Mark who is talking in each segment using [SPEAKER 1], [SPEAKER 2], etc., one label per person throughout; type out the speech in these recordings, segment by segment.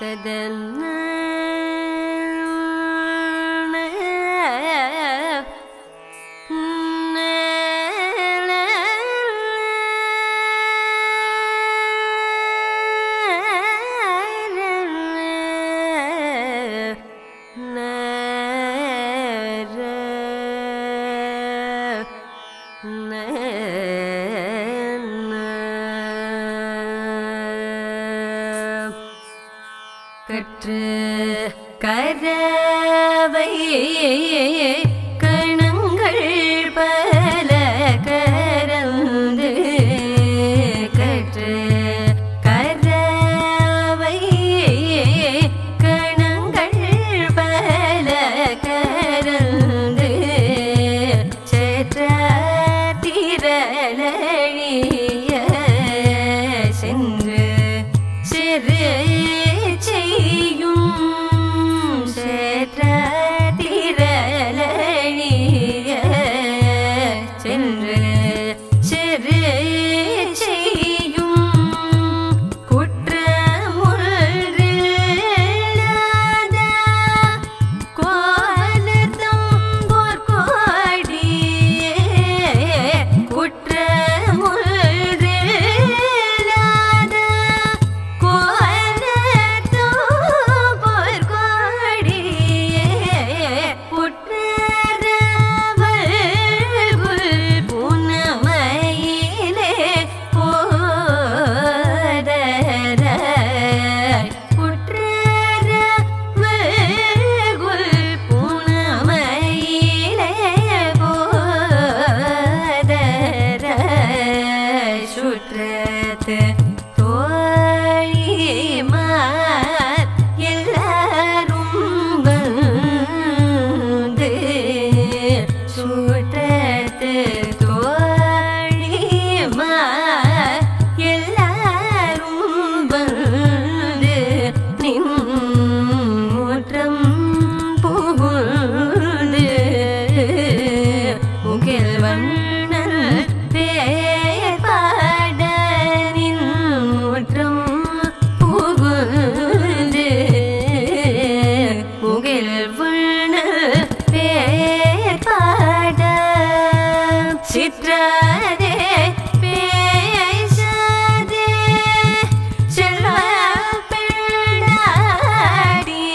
[SPEAKER 1] Tadanna கற்று கரவை சிற்றாதே பேசாதே செல்வ பெண்ணாடி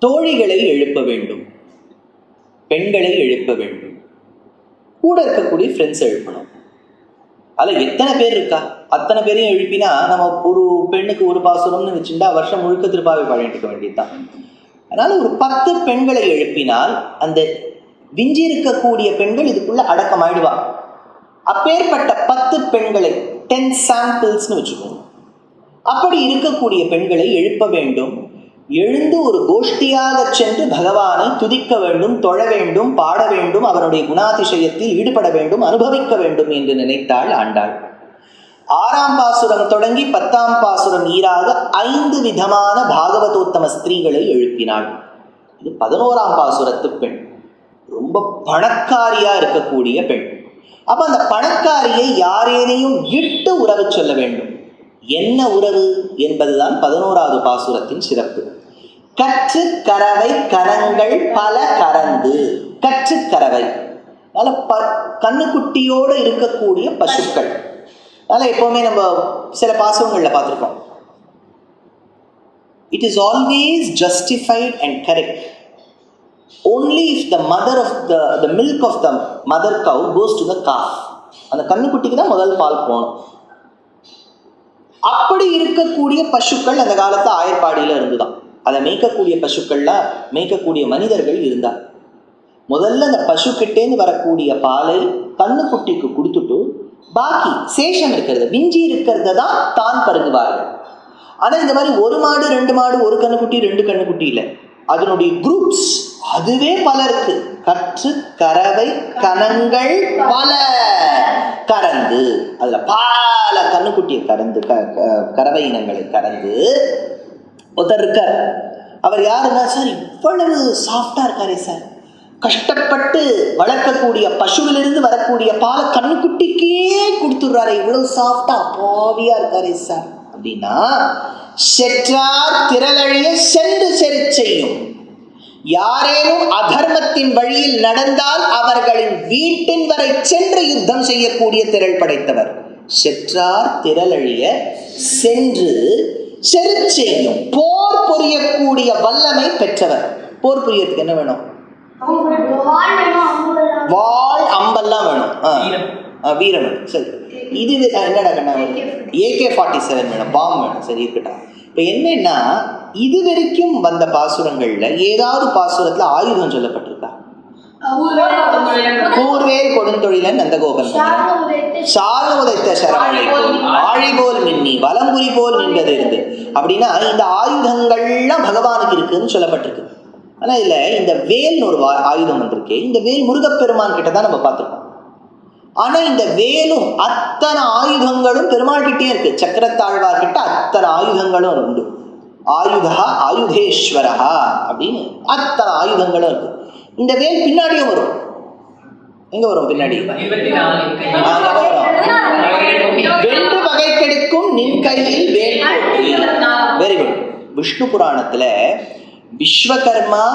[SPEAKER 2] தோழிகளை எழுப்ப வேண்டும். பெண்களை எழுப்ப வேண்டும். கூட இருக்கக்கூடிய ஃப்ரெண்ட்ஸ் எழுப்பணும். அதில் எத்தனை பேர் இருக்கா? அத்தனை பேரையும் எழுப்பினா நம்ம ஒரு பெண்ணுக்கு ஒரு பாசுரம்னு வச்சுட்டா வருஷம் முழுக்க திருப்பாவை பாடிட்டு இருக்க வேண்டியதுதான். அதனால ஒரு பத்து பெண்களை எழுப்பினால் அந்த விஞ்சி இருக்கக்கூடிய பெண்கள் இதுக்குள்ள அடக்கமாயிடுவா. அப்பேற்பட்ட பத்து பெண்களை டென் சாம்பிள்ஸ்னு வச்சுக்கோங்க. அப்படி இருக்கக்கூடிய பெண்களை எழுப்ப வேண்டும். எழுந்து ஒரு கோஷ்டியாக சென்று பகவானை துதிக்க வேண்டும் தொழ வேண்டும் பாட வேண்டும் அவருடைய குணாதிசயத்தில் ஈடுபட வேண்டும் அனுபவிக்க வேண்டும் என்று நினைத்தாள் ஆண்டாள். ஆறாம் பாசுரம் தொடங்கி பத்தாம் பாசுரம் ஈராக ஐந்து விதமான பாகவதோத்தம ஸ்திரீகளை எழுப்பினாள். இது பதினோராம் பாசுரத்து பெண். ரொம்ப பணக்காரியா இருக்கக்கூடிய பெண். அப்ப அந்த பணக்காரியை யாரேனையும் இட்டு உறவு சொல்ல வேண்டும். என்ன உறவு என்பதுதான் பதினோராவது பாசுரத்தின் சிறப்பு. கற்று கறவை கரங்கள் பல கறந்து. கற்று கறவை. அதனால ப கண்ணுக்குட்டியோடு இருக்கக்கூடிய பசுக்கள். அதனால் எப்போவுமே நம்ம சில பாசகங்களில் பார்த்துருக்கோம் it is always justified and correct only if the mother of the the milk of the mother cow goes to the calf அந்த கண்ணுக்குட்டிக்கு தான் முதல் பால் போகணும். அப்படி இருக்கக்கூடிய பசுக்கள் அந்த காலத்து ஆயர்பாடியில இருந்துதான். அதை மேய்க்கக்கூடிய பசுக்கள்லாம் மேய்க்கக்கூடிய மனிதர்கள் இருந்தா முதல்ல அந்த பசுக்கிட்டேந்து வரக்கூடிய பாலை கண்ணுக்குட்டிக்கு கொடுத்துட்டு பாக்கி சேஷம் இருக்கிறது மிஞ்சி இருக்கிறத தான் தான் பருகுவார்கள். ஆனால் இந்த மாதிரி ஒரு மாடு ரெண்டு மாடு ஒரு கண்ணுக்குட்டி ரெண்டு கண்ணுக்குட்டி இல்லை. அதனுடைய குரூப்ஸ் அதுவே பல இருக்கு. கற்று கறவை கணங்கள் பல. கறந்து அதுல பல கண்ணுக்குட்டியை கறந்து க க- கறவை இனங்களை கறந்து ஒருத்தர் இருக்கார் அவர் யாருன்னா சார் இவ்வளவு சாஃப்டாக இருக்காரே சார். கஷ்டப்பட்டு வளர்க்கக்கூடிய பசுவிலிருந்து வரக்கூடிய பாலை கண்ணுக்குட்டிக்கே கொடுத்துடுறாரு. இவ்வளவு சாஃப்டா அப்பாவியா இருக்காரே சார். அப்படின்னா செற்றார் திரளழிய சென்று செரு செய்யும். யாரேனும் அதர்மத்தின் வழியில் நடந்தால் அவர்களின் வீட்டின் வரை சென்று யுத்தம் செய்யக்கூடிய திரள் படைத்தவர். செற்றார் திரளழிய சென்று செரு செய்யும். போர் புரியக்கூடிய வல்லமை பெற்றவர். போர் புரியறதுக்கு என்ன வேணும்? வாள் அம்பெல்லாம் வேணும். வேணும் சரி. இது என்னடா கண்ணா? ஏகே ஃபார்ட்டி செவன் வேணும். பாம் வேணும். சரி இருக்கட்டும். இப்போ என்னன்னா இது வரைக்கும் வந்த பாசுரங்கள்ல ஏதாவது பாசுரத்துல ஆயுதம் சொல்லப்பட்டிருக்கா. கூர்வேல் கொடுந்தொழிலன் நந்தகோபன். சார்ந்த உதைத்த சரமழை ஆழி போல் மின்னி வலங்குறி போல் நின்றது இருந்து. அப்படின்னா இந்த ஆயுதங்கள்லாம் பகவானுக்கு இருக்குன்னு சொல்லப்பட்டிருக்கு. ஆனா இதுல இந்த வேல்னு ஒரு ஆயுதம் வந்திருக்கு. இந்த வேல் முருகப்பெருமான் கிட்ட தான் நம்ம பார்த்துருக்கோம். ஆனா இந்த வேலும் அத்தனை ஆயுதங்களும் பெருமாள் கிட்டே இருக்கு. சக்கரத்தாழ்வார் கிட்ட அத்தனை ஆயுதங்களும் உண்டு. ஆயுதா ஆயுதேஸ்வரஹா அப்படின்னு அத்தனை ஆயுதங்களும் இருக்கு. இந்த வேல் பின்னாடியும் வரும். எங்க வரும் பின்னாடி? வரும். வென்று வகை கெடுக்கும் நின் கையில் வேல் வெரி குட் விஷ்ணு புராணத்துல விஸ்வகர்மா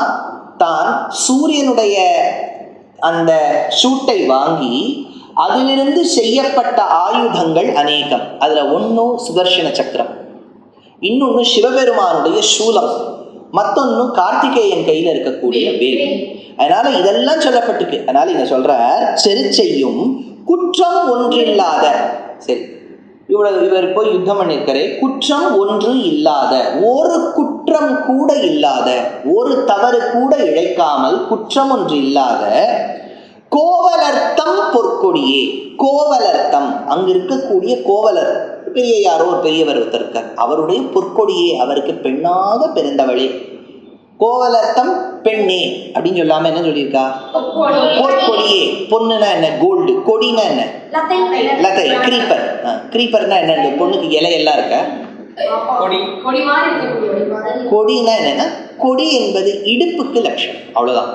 [SPEAKER 2] தான் சூரியனுடைய அந்த சூட்டை வாங்கி அதிலிருந்து செய்யப்பட்ட ஆயுதங்கள் அநேகம். அதுல ஒன்றும் சுதர்சன சக்கரம். இன்னொன்று சிவபெருமானுடைய சூலம். மத்தொன்னு கார்த்திகேயன் கையில இருக்கக்கூடிய வேல். அதனால இதெல்லாம் சொல்லப்பட்டிருக்கு. அதனால இங்க சொல்ற செரு செய்யும் குற்றம் ஒன்றில்லாத. சரி. இவ்வளவு இவர் போய் யுத்தம் பண்ணியிருக்காரு. குற்றம் ஒன்று இல்லாத. ஒரு குற்றம் கூட இல்லாத. ஒரு தவறு கூட இழைக்காமல் குற்றம் ஒன்று இல்லாத கோவலர்த்தம் பொற்கொடியே. கோவலர்த்தம். அங்க இருக்கக்கூடிய கோவலர். பெரிய யாரோ ஒரு பெரியவர் ஒருத்தர் இருக்கார். அவருடைய பொற்கொடியே. அவருக்கு பெண்ணாக பிறந்தவளே. கோவலர்த்தம் பெண்ணே அப்படின்னு சொல்லாம என்ன சொல்லியிருக்கா? பொற்கொடியே பொண்ணுனா என்ன? கோல்டு கொடினா என்ன? லதை கிரீப்பர் கிரீப்பர்னா என்ன? இந்த பொண்ணுக்கு இலையெல்லாம் இருக்கா? கொடினா என்னன்னா கொடி என்பது இடுப்புக்கு லட்சணம். அவ்வளவுதான்.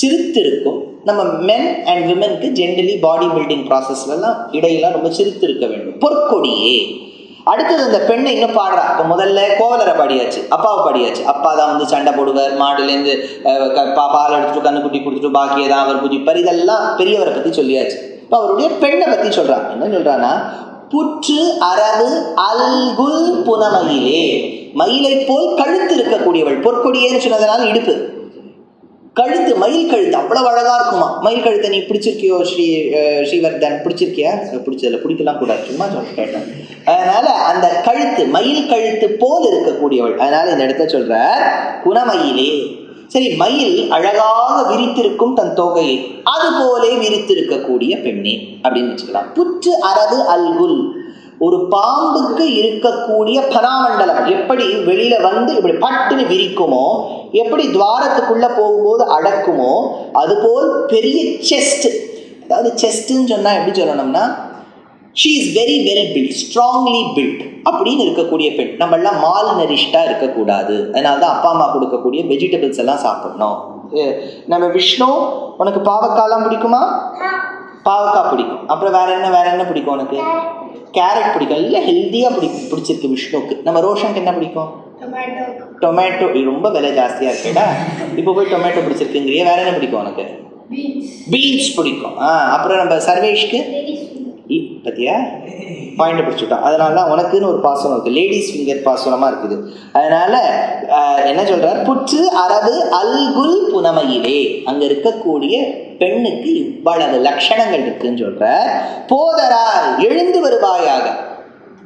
[SPEAKER 2] சிரித்திருக்கும். நம்ம மென் அண்ட் விமென்க்கு ஜென்ரலி பாடி பில்டிங் ப்ராசஸ்லாம் இடையெல்லாம் ரொம்ப சிரித்து இருக்க வேண்டும். பொற்கொடியே. அடுத்தது அந்த பெண்ணை இன்னும் பாடுறா. இப்போ முதல்ல கோவலரை பாடியாச்சு அப்பாவை பாடியாச்சு. அப்பா தான் வந்து சண்டை போடுவார் மாடுலேருந்து அஹ், க- பா பால் எடுத்துட்டு கண்ணுக்குட்டி கொடுத்துட்டு பாக்கியை தான் அவர் குதிப்பார். இதெல்லாம் பெரியவரை பற்றி சொல்லியாச்சு. இப்போ அவருடைய பெண்ணை பற்றி சொல்றான் என்ன சொல்றான்னா புற்று அரவு அல்குல் புனமயிலே. மயிலை போல் கழுத்து இருக்கக்கூடியவள் பொற்கொடியேன்னு சொன்னதுனால இடுப்பு. கழுத்து மயில் கழுத்து அவ்வளவு அழகா இருக்குமா? மயில் கழுத்தை நீ பிடிச்சிருக்கியோ ஸ்ரீ ஸ்ரீவர்தன்? பிடிச்சிருக்கியா? பிடிச்சதில்ல. பிடிக்கலாம் கூடாது சும்மா சொல்ல கேட்டேன். அதனால அந்த கழுத்து மயில் கழுத்து போல் இருக்கக்கூடியவள். அதனால இந்த இடத்த சொல்ற குணமயிலே. சரி மயில் அழகாக விரித்திருக்கும் தன் தொகையை அது போலே விரித்திருக்கக்கூடிய பெண்ணே அப்படின்னு வச்சுக்கலாம். புற்று அரவு அல்குல். ஒரு பாம்புக்கு இருக்கக்கூடிய பனாமண்டலம் எப்படி வெளியில வந்து இப்படி பட்டுன்னு விரிக்குமோ எப்படி துவாரத்துக்குள்ள போகும்போது அடக்குமோ அதுபோல் பெரிய செஸ்ட் அதாவது செஸ்ட்னு சொன்னா எப்படி சொல்லணும்னா she is very well build strongly build அப்படின்னு இருக்கக்கூடிய பெண். நம்ம எல்லாம் மால் நரிஷ்டாக இருக்கக்கூடாது. அதனால தான் அப்பா அம்மா கொடுக்கக்கூடிய வெஜிடபிள்ஸ் எல்லாம் சாப்பிடணும். நம்ம விஷ்ணு உனக்கு பாவக்காய்லாம் பிடிக்குமா? பாவக்காய் பிடிக்கும். அப்புறம் வேற என்ன வேற என்ன பிடிக்கும் உனக்கு? கேரட் பிடிக்கும். இல்லை ஹெல்த்தியாக பிடிக்கும் பிடிச்சிருக்கு விஷ்ணுவுக்கு நம்ம ரோஷனுக்கு என்ன பிடிக்கும்? டொமேட்டோ ரொம்ப விலை ஜாஸ்தியாக இருக்குடா. இப்போ போய் டொமேட்டோ பிடிச்சிருக்குங்கிறிய. வேற என்ன பிடிக்கும் உனக்கு? பீன்ஸ் பிடிக்கும். ஆ அப்புறம் நம்ம சர்வேஷ்க்கு? பத்தியா? பாயிண்ட் பிடிச்சிட்டோம். அதனால தான் உனக்குன்னு ஒரு பாசனம் இருக்குது லேடிஸ் ஃபிங்கர் பாசனமாக இருக்குது. அதனால என்ன சொல்றார்? புற்று அரவு அல்குல் புனமையிலே அங்கே இருக்கக்கூடிய பெண்ணுக்கு இவ்வளவு லட்சணங்கள் இருக்குன்னு சொல்ற போதரார் எழுந்து வருவாயாக.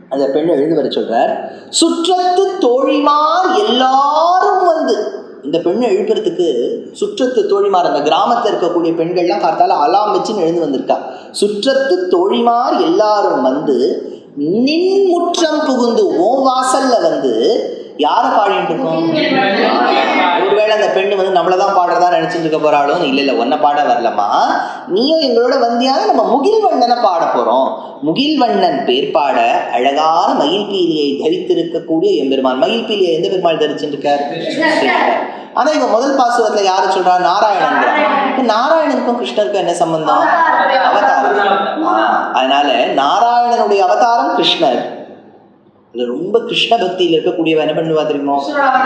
[SPEAKER 2] அந்த பெண் எழுந்து வர சொல்றார் சுற்றத்து தோழிமார் எல்லாரும் வந்து. இந்த பெண்ணை எழுப்புறதுக்கு சுற்றத்து தோழிமார் அந்த கிராமத்தில் இருக்கக்கூடிய பெண்கள்லாம் பார்த்தால அலாம் வச்சுன்னு எழுந்து வந்திருக்கா. சுற்றத்து தோழிமார் எல்லாரும் வந்து நின் முற்றம் புகுந்து ஓ வாசல்ல வந்து யாரை பாடிட்டு இருக்கோம்? ஒருவேளை அந்த பெண்ணு வந்து நம்மளை தான் பாடுறதா நினைச்சிட்டு இருக்க போறாளோ? இல்ல இல்ல ஒன்ன பாட வரலமா நீயும் எங்களோட வந்தியான நம்ம முகில்வண்ணனை பாட போறோம். முகில்வண்ணன் பேர் பாட அழகான மயில் பீலியை தரித்திருக்கக்கூடிய எம்பெருமான் மயில் பீலியை எந்த பெருமாள் தரிச்சுருக்கார்? ஆனா இவன் முதல் பாசுரத்துல யாரு சொல்றா? நாராயணன். நாராயணனுக்கும் கிருஷ்ணருக்கும் என்ன சம்பந்தம்? அவதாரம். அதனால நாராயணனுடைய அவதாரம் கிருஷ்ணர். இது ரொம்ப கிருஷ்ண பக்தியில் இருக்கக்கூடியவ என்ன பண்ணுவா தெரியுமோ?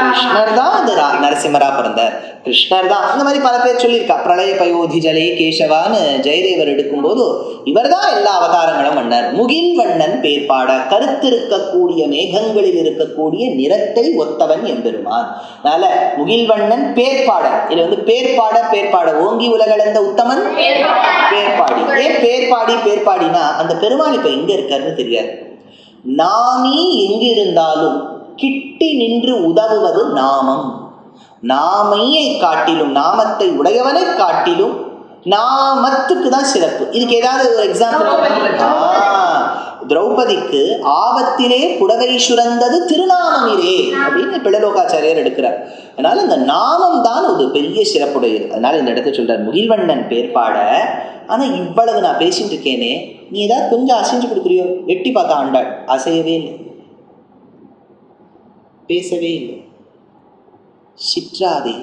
[SPEAKER 2] கிருஷ்ணர் தான் அந்த நரசிம்மரா பிறந்தார். கிருஷ்ணர் தான் இந்த மாதிரி பல பேர் சொல்லியிருக்கா. பிரளய பயோதி ஜலே கேசவான்னு ஜெயதேவர் எடுக்கும்போது இவர் தான் எல்லா அவதாரங்களும் பண்ணார். முகில் வண்ணன் பேர் பாட கருத்திருக்கக்கூடிய மேகங்களில் இருக்கக்கூடிய நிறத்தை ஒத்தவன் எம்பெருமான். அதனால முகில் வண்ணன் பேர் பாட இதுல வந்து பேர் பாட பேர் பாட ஓங்கி உலகளந்த உத்தமன் பேர்பாடி. ஏன் பேர்பாடி பேர்பாடினா அந்த பெருமாள் இப்ப எங்க இருக்காருன்னு தெரியாது. நாமீ எங்கிருந்தாலும் கிட்டி நின்று உதவுவது நாமம். நாமையை காட்டிலும் நாமத்தை உடையவனை காட்டிலும் நாமத்துக்கு தான் சிறப்பு. இதுக்கு ஏதாவது ஒரு எக்ஸாம்பிள் திரௌபதிக்கு ஆபத்திலே புடவை சுரந்தது திருநாமமிரே அப்படின்னு பிளலோகாச்சாரியார் எடுக்கிறார். அதனால இந்த நாமம் தான் ஒரு பெரிய சிறப்புடையது. அதனால இந்த இடத்த சொல்றார் முகில்வண்ணன் பேர்பாட ஆனா இவ்வளவு நான் பேசிட்டு இருக்கேனே நீ ஏதாவது கொஞ்சம் அசைஞ்சு கொடுக்குறியோ? எட்டி பார்த்தா ஆண்டாள். அசையவே இல்லை. பேசவே இல்லை. சிற்றாதே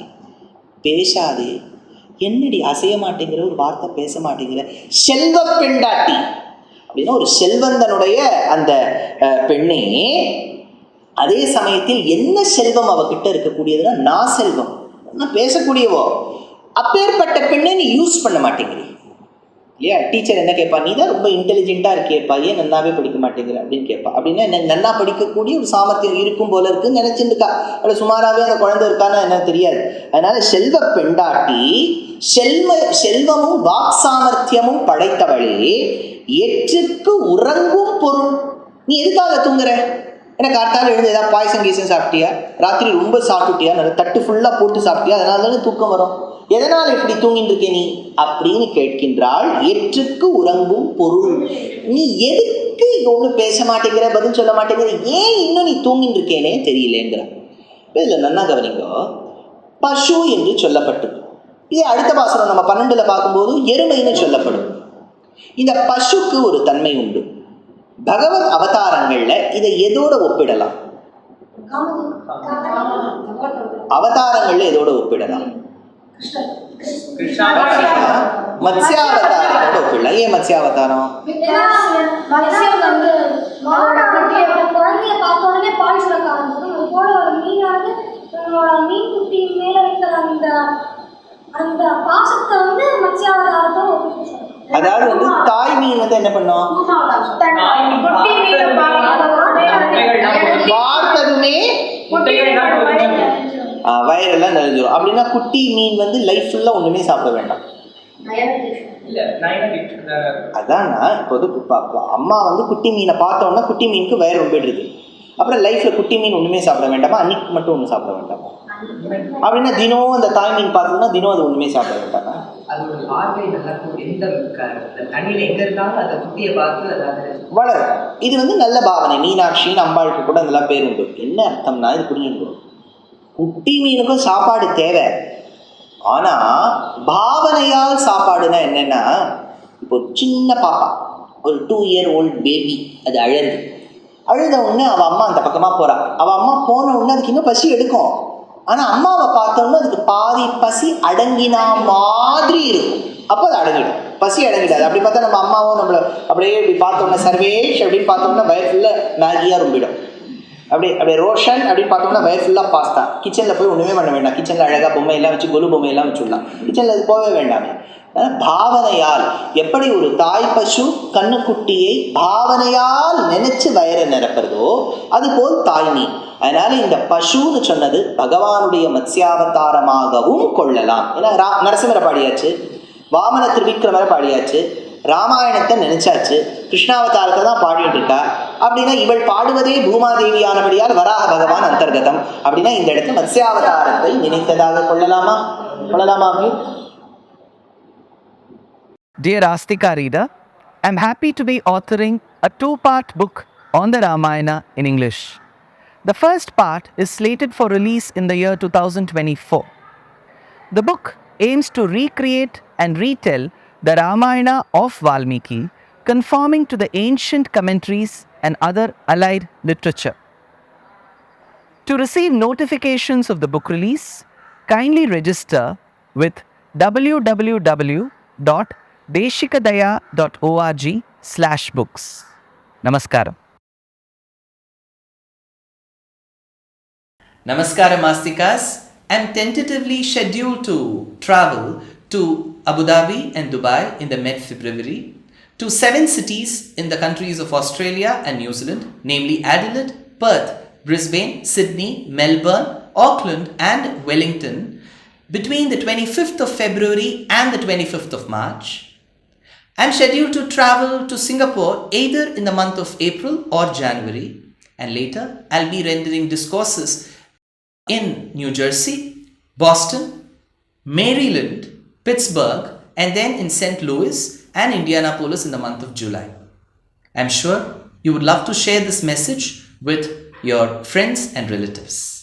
[SPEAKER 2] பேசாதே. என்னடி அசைய மாட்டேங்கிற ஒரு வார்த்தை பேச மாட்டேங்கிற? செல்வ பெண்டாட்டி. அப்படின்னா ஒரு செல்வந்தனுடைய அந்த பெண்ணே அதே சமயத்தில் என்ன செல்வம் அவகிட்ட இருக்கக்கூடியதுன்னா நான் செல்வம் நான் பேசக்கூடியவோ. அப்பேற்பட்ட பெண்ணை நீ யூஸ் பண்ண மாட்டேங்கிறீ இல்லையா? டீச்சர் என்ன கேட்பா? நீ தான் ரொம்ப இன்டெலிஜென்ட்டாக இருக்கியப்பா. ஏன் நன்னாவே படிக்க மாட்டேங்கிற? அப்படின்னு கேட்பா. அப்படின்னா என்ன நன்னா படிக்கக்கூடிய ஒரு சாமர்த்தியம் இருக்கும் போல இருக்குன்னு நினைச்சிட்டு இருக்கா. சுமாராகவே அந்த குழந்தை இருக்கான்னு என்ன தெரியாது. அதனால செல்வ பெண்டாட்டி செல்வ செல்வமும் வாக் சாமர்த்தியமும் படைத்தவளே எற்றுக்கு உறங்கும் பொருள். நீ எதுக்காக தூங்குற? எனக்கு காத்தால எழுந்து ஏதாவது பாயசம் கீசம் சாப்பிட்டியா? ராத்திரி ரொம்ப சாப்பிட்டுட்டியா நல்ல தட்டு ஃபுல்லாக போட்டு சாப்பிட்டியா? அதனால தானே தூக்கம் வரும். எதனால் இப்படி தூங்கிட்டு இருக்கே நீ? அப்படின்னு கேட்கின்றாள் எற்றுக்கு உறங்கும் பொருள். நீ எதுக்கு ஒன்றும் பேச மாட்டேங்கிற? பதில் சொல்ல மாட்டேங்கிற? ஏன் இன்னும் நீ தூங்கிட்டு இருக்கேனே தெரியலேங்கிற இதில் நன்னா கவனிங்க. பசு என்று சொல்லப்பட்டது. இதே அடுத்த பாசனம் நம்ம பன்னெண்டில் பார்க்கும்போது எருமைன்னு சொல்லப்படும். இந்த பசுக்கு ஒரு தன்மை உண்டு. பகவத் அவதாரங்கள்ல இதை எதோட ஒப்பிடலாம்? அவதாரங்கள்ல எதோட ஒப்பிடலாம்? மத்ஸ்யாவதாரத்தோட ஒப்பிடலாம். ஏன் மத்ஸ்யாவதாரம்?
[SPEAKER 3] பார்த்த உடனே மீன் குட்டி மேல இருக்கிற அந்த அந்த பாசத்தை வந்து மத்ஸ்யாவதாரத்தோட ஒப்பிட்டு
[SPEAKER 2] அதாவது வந்து தாய் மீன் வந்து என்ன பண்ணும் பார்த்ததுமே வயிறெல்லாம் நிறைஞ்சிரும். அப்படின்னா குட்டி மீன் வந்து லைஃப் ஃபுல்லாக ஒன்றுமே சாப்பிட வேண்டாம். அதான்னா இப்போ அம்மா வந்து குட்டி மீனை பார்த்தோன்னா குட்டி மீனுக்கு வயிறு ரொம்பிடுது அப்புறம் லைஃப்பில் குட்டி மீன் ஒன்றுமே சாப்பிட வேண்டாமா? அன்னைக்கு மட்டும் ஒன்றும் சாப்பிட வேண்டாமா? அப்படின்னா தினம் அந்த தாய் மீன் பார்த்தோம்னா தினம் அது ஒன்றுமே சாப்பிட வேண்டாமா?
[SPEAKER 4] அதோட பார்வை நல்லா எந்த தண்ணியில எங்க இருந்தாலும் அதை குட்டியை பார்த்து அதாவது
[SPEAKER 2] வளரும். இது வந்து நல்ல பாவனை. மீனாட்சின்னு அம்பாளுக்கு கூட அதெல்லாம் பேர் உண்டு. என்ன அர்த்தம்னா இது புரிஞ்சுக்கணும் குட்டி மீனுக்கும் சாப்பாடு தேவை. ஆனா பாவனையால் சாப்பாடுனா என்னன்னா இப்போ ஒரு சின்ன பாப்பா ஒரு டூ இயர் ஓல்ட் பேபி அது அழகு. அழுத உடனே அவள் அம்மா அந்த பக்கமாக போகிறாள் அவள் அம்மா போன உடனே அதுக்கு இன்னும் பசி எடுக்கும். ஆனா அம்மாவை பார்த்தோம்னா அதுக்கு பாதி பசி அடங்கினா மாதிரி இருக்கும். அப்போ அது அடங்கிடும். பசி அடங்கிடாது. அப்படி பார்த்தா நம்ம அம்மாவும் நம்மள அப்படியே இப்படி பார்த்தோம்னா சர்வேஷ் அப்படின்னு பார்த்தோம்னா உடனே ஃபுல்லாக மேகியாக ரொம்பிடும். அப்படியே அப்படியே ரோஷன் அப்படின்னு பார்த்தோம்னா வயிறு ஃபுல்லாக பாஸ்தா. கிச்சனில் போய் ஒன்றுமே பண்ண வேண்டாம். கிச்சனில் அழகாக பொம்மையெல்லாம் வச்சு கொலு பொம்மையெல்லாம் வச்சுடலாம். கிச்சனில் அது போகவே வேண்டாமே. பாவனையால். எப்படி ஒரு தாய் பசு கண்ணுக்குட்டியை பாவனையால் நினைச்சு வயரை நிரப்புறதோ அதுபோல் தாய்மீ அதனால இந்த பசுன்னு சொன்னது பகவானுடைய மத்ஸ்யாவதாரமாகவும் கொள்ளலாம். ஏன்னா ரா நரசிம்மர பாடியாச்சு. வாமன திருவிக்ரமரை பாடியாச்சு. ராமாயணத்தை நினைச்சாச்சு. கிருஷ்ணாவதாரத்தை தான் பாடிட்டு இருக்கா அப்படின்னா இவள் பாடுவதே பூமாதேவியானபடியால் வராக பகவான் அந்தர்கதம். அப்படின்னா இந்த இடத்துல மத்ஸ்யாவதாரத்தை நினைத்ததாக கொள்ளலாமா? கொள்ளலாமா அப்படின்னு
[SPEAKER 5] Dear Astika reader, I'm happy to be authoring a two part book on the Ramayana in English. The first part is slated for release in the year 2024. The book aims to recreate and retell the Ramayana of Valmiki, conforming to the ancient commentaries and other allied literature. To receive notifications of the book release, kindly register with www.deshikadaya.org slash books. Namaskaram.
[SPEAKER 2] Namaskaram Mastikas. I'm tentatively scheduled to travel to Abu Dhabi and Dubai in the mid February, to seven cities in the countries of Australia and New Zealand, namely Adelaide, Perth, Brisbane, Sydney, Melbourne, Auckland, and Wellington, between the 25th of February and the 25th of March. I'm scheduled to travel to Singapore either in the month of April or January, and later I'll be rendering discourses in New Jersey, Boston, Maryland, Pittsburgh, and then in St. Louis and Indianapolis in the month of July. I'm sure you would love to share this message with your friends and relatives.